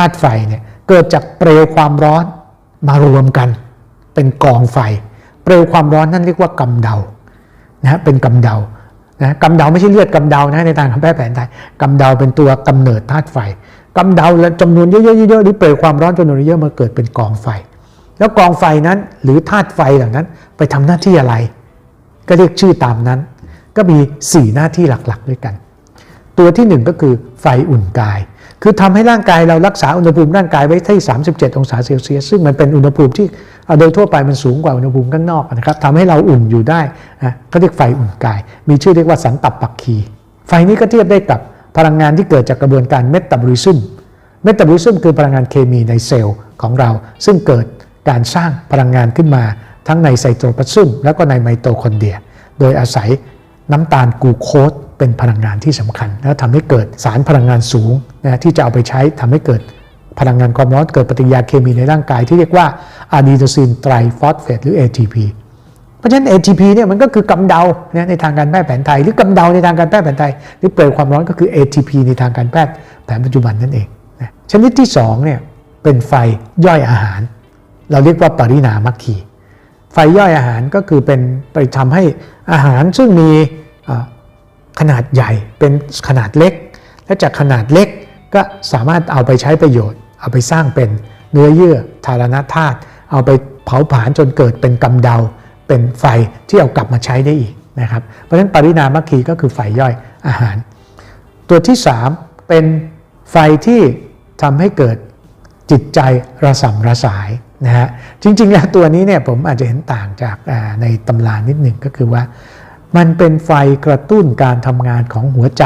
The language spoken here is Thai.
ธาตุไฟเนี่ยเกิดจากเปลวความร้อนมารวมกัน เป็นกองไฟ เปลวความร้อนนั่นเรียกว่ากำเดานะเป็นกำเดานะกำเดาไม่ใช่เลือดกำเดานะในทางการแพทย์แผนไทยกำเดาเป็นตัวกำเนิดธาตุไฟกำเดาและจำนวนเยอะๆๆหรือเปลวความร้อนจำนวนเยอะมาเกิดเป็นกองไฟ แล้วกองไฟนั้นหรือธาตุไฟเหล่านั้นไปทำหน้าที่อะไร ก็เรียกชื่อตามนั้น ก็มี 4 หน้าที่หลักๆ ด้วยกัน ตัวที่ 1 ก็คือไฟอุ่นกาย คือทำให้ร่างกายเรารักษาอุณหภูมิร่างกายไว้ที่ 37 องศาเซลเซียส ซึ่งมันเป็นอุณหภูมิที่โดยทั่วไปมันสูงกว่าอุณหภูมิข้างนอกนะครับทำให้เราอุ่นอยู่ได้นะก็เรียกไฟอุ่นกาย มีชื่อเรียกว่าสันตับปักคี ไฟนี้ก็เทียบได้กับพลังงานที่เกิดจากกระบวนการเมตาบอลิซึม เมตาบอลิซึมคือพลังงานเคมีในเซลล์ของเรา ซึ่งเกิดการสร้างพลังงานขึ้นมา ทั้งในไซโตพลาซึมแล้วก็ในไมโตคอนเดรีย โดยอาศัย น้ำตาลกูโคสเป็นพลังงานที่สำคัญแล้วทำให้เกิดสารพลังงานสูงนะที่จะเอาไปใช้ทำให้เกิดพลังงานความร้อนเกิดปฏิกิริยาเคมีในร่างกายที่เรียกว่าอะดีโนซินไตรฟอสเฟตหรือ ATP เพราะฉะนั้น ATP เนี่ยมันก็คือกำเดาในทางการแพทย์แผนไทย หรือกำเดาในทางการแพทย์แผนไทย หรือเปลวความร้อนก็คือ ATP ในทางการแพทย์แผนปัจจุบันนั่นเองนะชนิดที่2เนี่ยเป็นไฟย่อยอาหาร เราเรียกว่าปรินามัคคีไฟย่อยอาหารก็คือเป็นไปทำให้อาหารซึ่งมี ขนาดใหญ่เป็นขนาดเล็ก และจากขนาดเล็กก็สามารถเอาไปใช้ประโยชน์ เอาไปสร้างเป็นเนื้อเยื่อทารณธาตุเอาไปเผาผลาญจนเกิดเป็นกำเดา เป็นไฟที่เอากลับมาใช้ได้อีกนะครับเพราะฉะนั้นปรินามัคคีก็คือไฟย่อยอาหาร ตัวที่ 3 เป็นไฟที่ทำให้เกิดจิตใจระสำระสายนะฮะจริงๆแล้วตัวนี้เนี่ยผมอาจจะเห็นต่างจากในตำรานิดหนึ่งก็คือว่า มันเป็นไฟกระตุ้นการทำงานของหัวใจ